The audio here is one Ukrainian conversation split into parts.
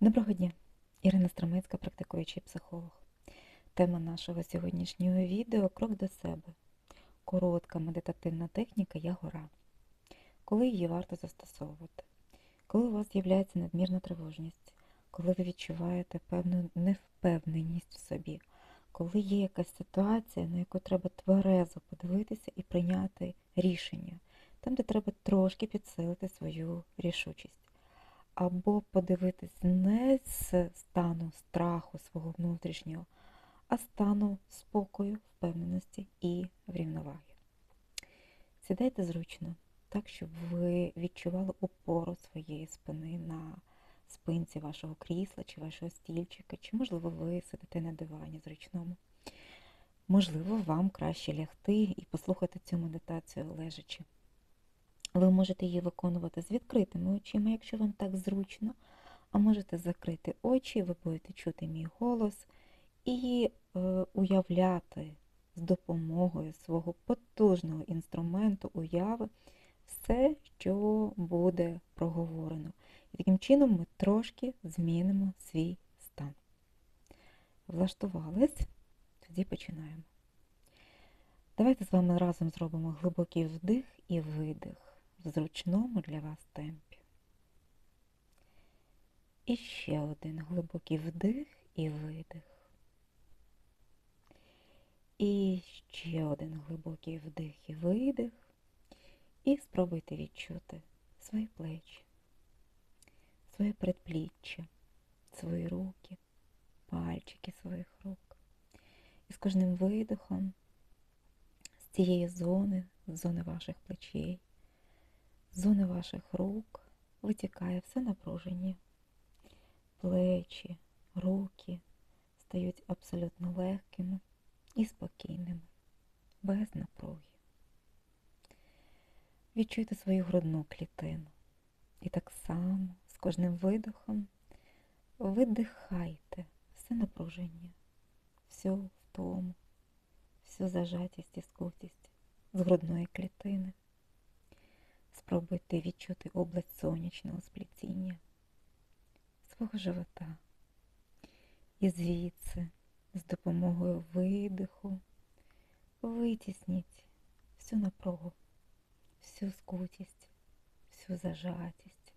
Доброго дня! Ірина Стромецька, практикуючий психолог. Тема нашого сьогоднішнього відео крок до себе. Коротка медитативна техніка Я гора. Коли її варто застосовувати? Коли у вас з'являється надмірна тривожність, коли ви відчуваєте певну невпевненість в собі, коли є якась ситуація, на яку треба тверезо подивитися і прийняти рішення, там, де треба трошки підсилити свою рішучість або подивитись не з стану страху свого внутрішнього, а стану спокою, впевненості і рівноваги. Сідайте зручно, так, щоб ви відчували опору своєї спини на спинці вашого крісла чи вашого стільчика, чи, можливо, ви сидите на дивані зручному. Можливо, вам краще лягти і послухати цю медитацію лежачи. Ви можете її виконувати з відкритими очима, якщо вам так зручно, а можете закрити очі, ви будете чути мій голос і е, уявляти з допомогою свого потужного інструменту уяви все, що буде проговорено. І таким чином ми трошки змінимо свій стан. Влаштувались? Тоді починаємо. Давайте з вами разом зробимо глибокий вдих і видих в зручному для вас темпі. І ще один глибокий вдих і видих. І ще один глибокий вдих і видих. І спробуйте відчути свої плечі, своє предпліччя, свої руки, пальчики своїх рук. І з кожним видихом з цієї зони, з зони ваших плечей, з зони ваших рук витікає все напруження. Плечі, руки стають абсолютно легкими і спокійними, без напруги. Відчуйте свою грудну клітину. І так само з кожним видихом видихайте все напруження, всю втому, всю зажатість і скутість з грудної клітини. Спробуйте відчути область сонячного сплетіння свого живота. І звідси, з допомогою видиху, витісніть всю напругу, всю скутість, всю зажатість,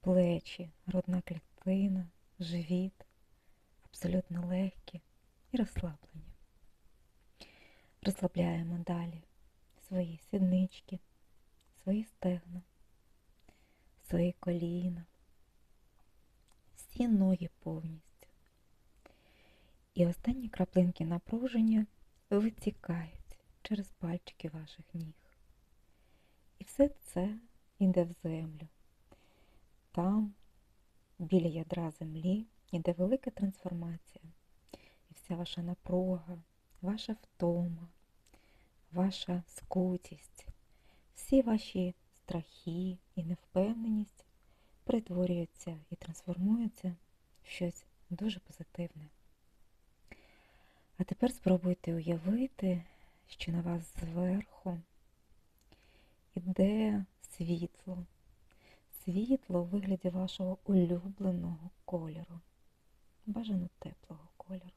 плечі, грудна клітина, живіт, абсолютно легкі і розслаблені. Розслабляємо далі свої сіднички свої стегна, свої коліна, всі ноги повністю. І останні краплинки напруження витікають через пальчики ваших ніг. І все це йде в землю. Там, біля ядра землі, йде велика трансформація. І вся ваша напруга, ваша втома, ваша скутість, всі ваші страхи і невпевненість перетворюються і трансформуються в щось дуже позитивне. А тепер спробуйте уявити, що на вас зверху іде світло, світло у вигляді вашого улюбленого кольору, бажано теплого кольору.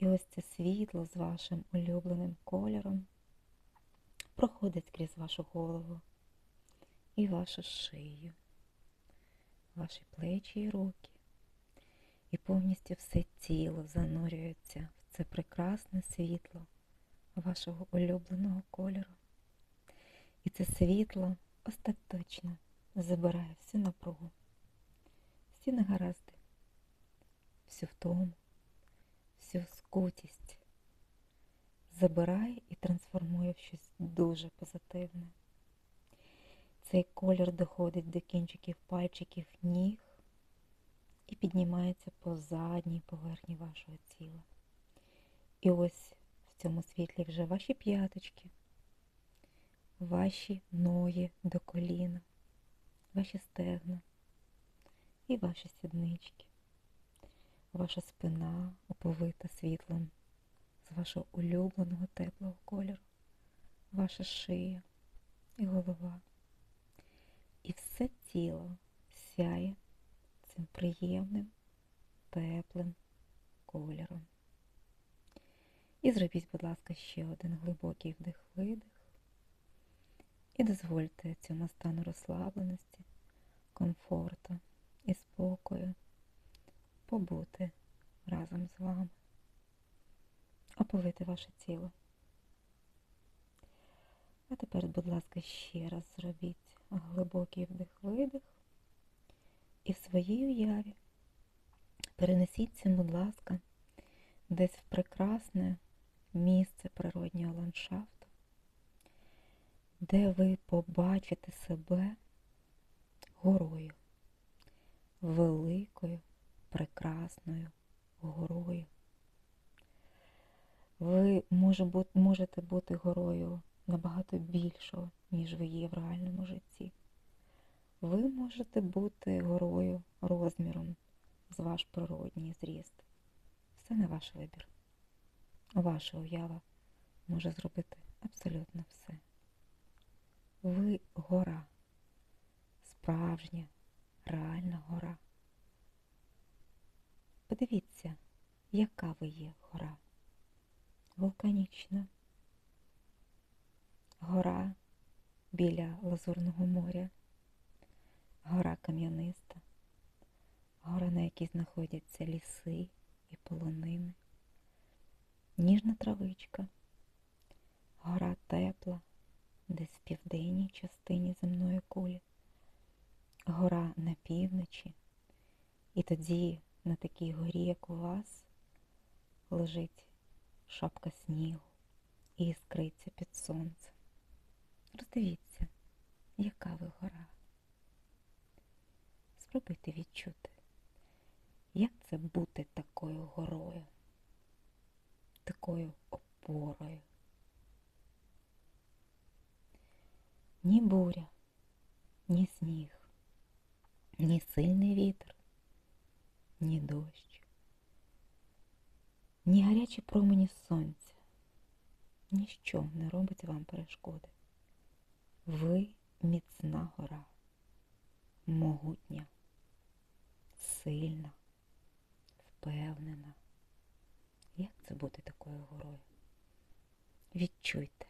І ось це світло з вашим улюбленим кольором проходить крізь вашу голову і вашу шию, ваші плечі і руки. І повністю все тіло занурюється в це прекрасне світло вашого улюбленого кольору. І це світло остаточно забирає всю напругу, всі негаразди, всю втому, всю скутість забирає і трансформує в щось дуже позитивне. Цей колір доходить до кінчиків пальчиків ніг і піднімається по задній поверхні вашого тіла. І ось в цьому світлі вже ваші п'яточки, ваші ноги до коліна, ваші стегна і ваші сіднички, ваша спина оповита світлом з вашого улюбленого теплого кольору, ваша шия і голова. І все тіло сяє цим приємним, теплим кольором. І зробіть, будь ласка, ще один глибокий вдих-видих. І дозвольте цьому стану розслабленості, комфорту і спокою побути разом з вами, оповити ваше тіло. А тепер, будь ласка, ще раз зробіть глибокий вдих-видих і в своїй уяві перенесіться, будь ласка, десь в прекрасне місце природнього ландшафту, де ви побачите себе горою, великою, прекрасною горою. Ви можете бути горою набагато більшого, ніж ви є в реальному житті. Ви можете бути горою розміром з ваш природній зріст. Все на ваш вибір. Ваша уява може зробити абсолютно все. Ви гора, справжня, реальна гора. Подивіться, яка ви є гора. Вулканічна. Гора біля Лазурного моря, гора кам'яниста, гора, на якій знаходяться ліси і полонини, ніжна травичка, гора тепла, десь в південній частині земної кулі, гора на півночі, і тоді на такій горі, як у вас, лежить шапка снігу і іскриться під сонцем. Роздивіться, яка ви гора. Спробуйте відчути, як це бути такою горою, такою опорою. Ні буря, ні сніг, ні сильний вітер, ні дощ, ні гарячі промені сонця, ніщо не робить вам перешкоди. Ви міцна гора, могутня, сильна, впевнена. Як це бути такою горою? Відчуйте,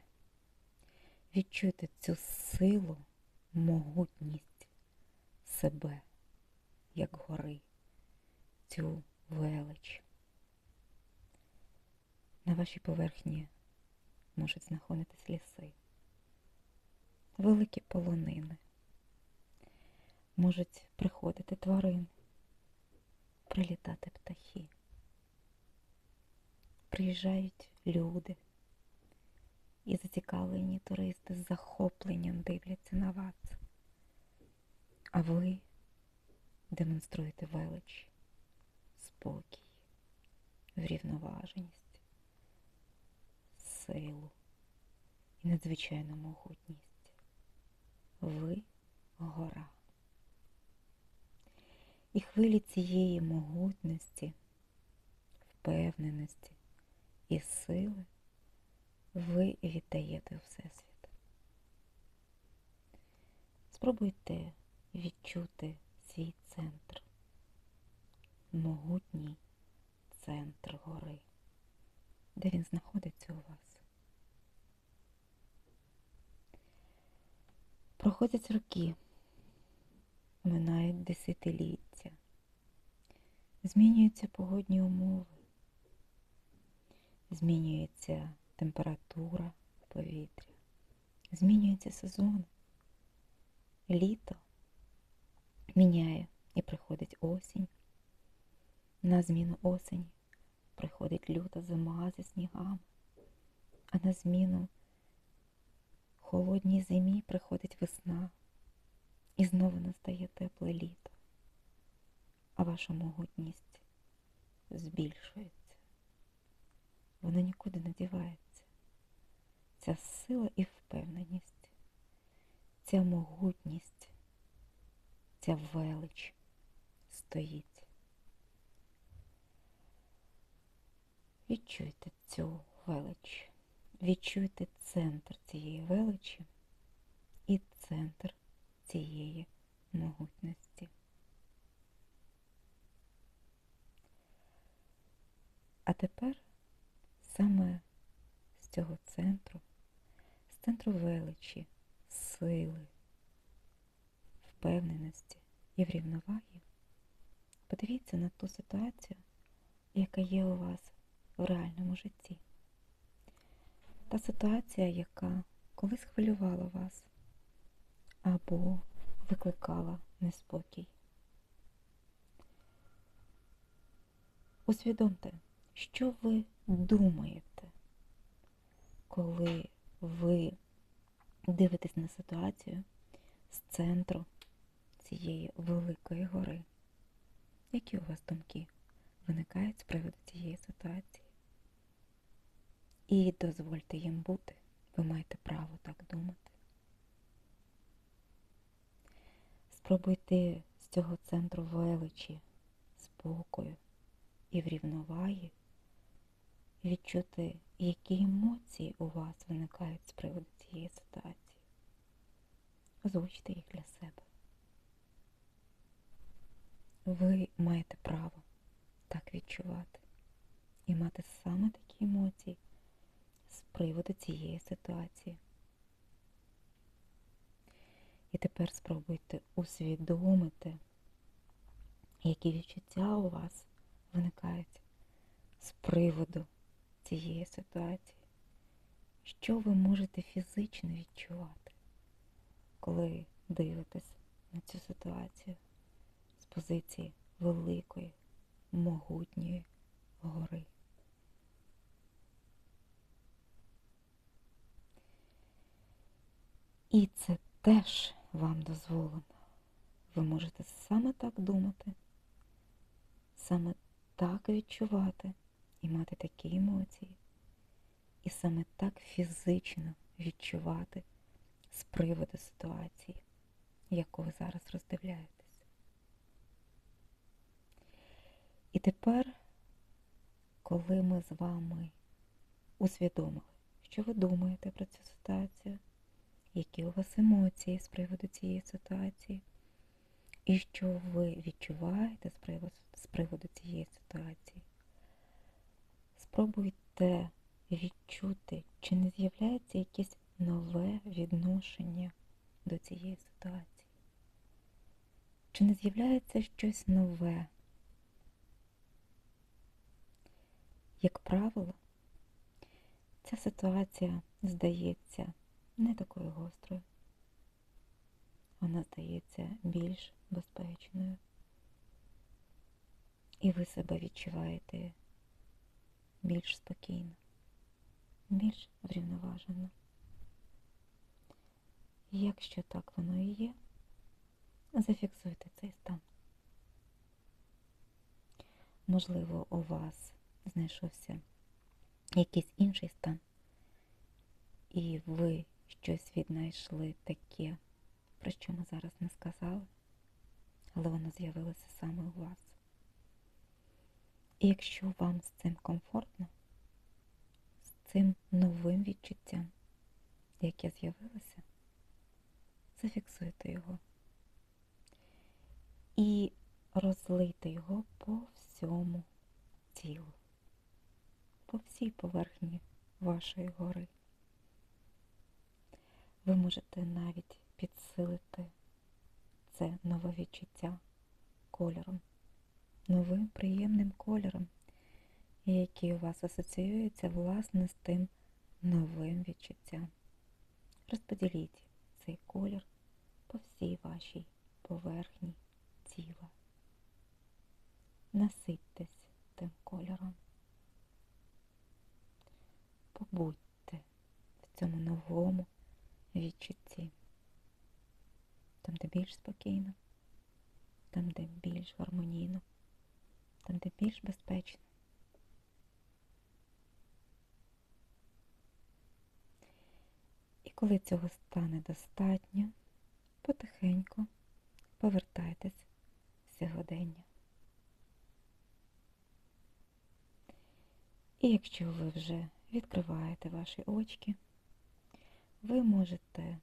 відчуйте цю силу, могутність себе, як гори, цю велич. На вашій поверхні можуть знаходитись ліси великі полонини. Можуть приходити тварини, прилітати птахи. Приїжджають люди і зацікавлені туристи з захопленням дивляться на вас. А ви демонструєте велич, спокій, врівноваженість, силу і надзвичайну могутність ви гора. І хвилі цієї могутності, впевненості і сили ви віддаєте у Всесвіт. Спробуйте відчути свій центр, могутній центр гори, де він знаходиться у вас. Проходять роки, минають десятиліття, змінюються погодні умови, змінюється температура повітря, змінюється сезон. Літо міняє і приходить осінь. На зміну осені приходить люта зима зі снігами, а на зміну холодній зимі приходить весна і знову настає тепле літо, а ваша могутність збільшується. Вона нікуди не дівається. Ця сила і впевненість, ця могутність, ця велич стоїть. Відчуйте цю велич. Відчуйте центр цієї величі і центр цієї могутності. А тепер саме з цього центру, з центру величі, сили, впевненості і врівноваги, подивіться на ту ситуацію, яка є у вас в реальному житті. Та ситуація, яка колись хвилювала вас або викликала неспокій. Усвідомте, що ви думаєте, коли ви дивитесь на ситуацію з центру цієї великої гори. Які у вас думки виникають з приводу цієї ситуації? І дозвольте їм бути, ви маєте право так думати. Спробуйте з цього центру величі, спокою і врівноваги відчути, які емоції у вас виникають з приводу цієї ситуації. Озвучте їх для себе. Ви маєте право так відчувати і мати саме такі емоції приводу цієї ситуації. І тепер спробуйте усвідомити, які відчуття у вас виникають з приводу цієї ситуації, що ви можете фізично відчувати, коли дивитесь на цю ситуацію з позиції великої, могутньої гори. І це теж вам дозволено. Ви можете саме так думати, саме так відчувати і мати такі емоції, і саме так фізично відчувати з приводу ситуації, яку ви зараз роздивляєтесь. І тепер, коли ми з вами усвідомили, що ви думаєте про цю ситуацію, які у вас емоції з приводу цієї ситуації, і що ви відчуваєте з приводу, з приводу цієї ситуації, спробуйте відчути, чи не з'являється якесь нове відношення до цієї ситуації. Чи не з'являється щось нове? Як правило, ця ситуація здається не такою гострою. Вона здається більш безпечною. І ви себе відчуваєте більш спокійно, більш врівноважено. Якщо так воно і є, зафіксуйте цей стан. Можливо, у вас знайшовся якийсь інший стан, і ви щось віднайшли таке, про що ми зараз не сказали, але воно з'явилося саме у вас. І якщо вам з цим комфортно, з цим новим відчуттям, яке з'явилося, зафіксуйте його і розлийте його по всьому тілу, по всій поверхні вашої гори. Ви можете навіть підсилити це нове відчуття кольором, новим приємним кольором, який у вас асоціюється власне з тим новим відчуттям. Розподіліть цей колір по всій вашій поверхні тіла. Наситьтесь тим кольором. Побудьте в цьому новому відчутті. Там, де більш спокійно, там, де більш гармонійно, там, де більш безпечно. І коли цього стане достатньо, потихеньку повертайтесь в сьогодення. І якщо ви вже відкриваєте ваші очки, ви можете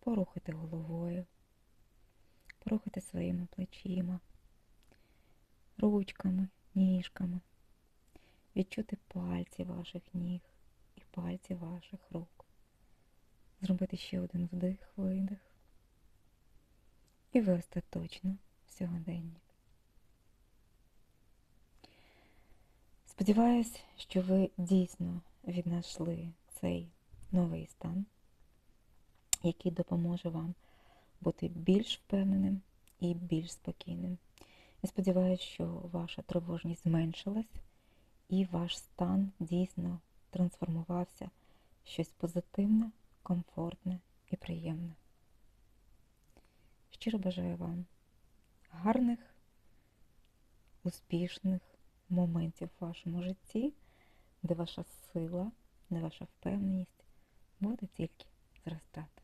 порухати головою, порухати своїми плечима, ручками, ніжками відчути пальці ваших ніг і пальці ваших рук. Зробити ще один вдих, видих. І ви остаточно в сьогоденні. Сподіваюсь, що ви дійсно віднайшли цей новий стан, який допоможе вам бути більш впевненим і більш спокійним. Я сподіваюся, що ваша тривожність зменшилась і ваш стан дійсно трансформувався в щось позитивне, комфортне і приємне. Щиро бажаю вам гарних, успішних моментів в вашому житті, де ваша сила, де ваша впевненість буде тільки зростати.